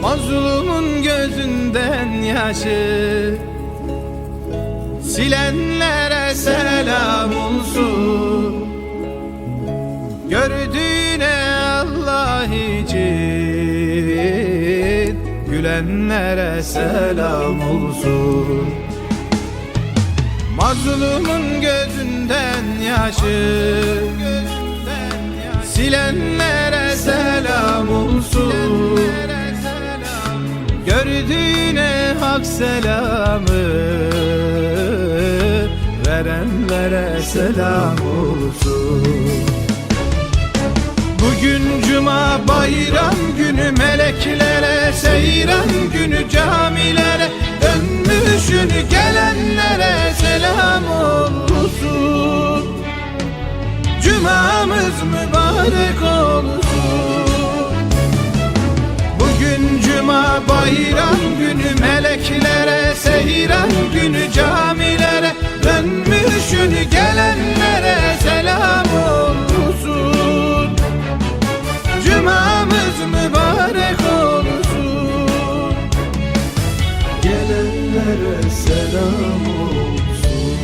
Mazlumun gözünden yaşı Silenlere selam olsun. Gördüğüne Allah için Gülenlere selam olsun. Mazlumun gözünden yaşı Silenlere hak selamı Verenlere selam olsun. Bugün cuma bayram günü Meleklere seyran günü Camilere dönmüşün Gelenlere selam olsun. Cumamız mübarek olsun. Bugün cuma bayram günü Meleklere Sevenlere selam olsun.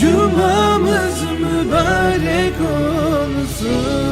Cumamız mübarek olsun.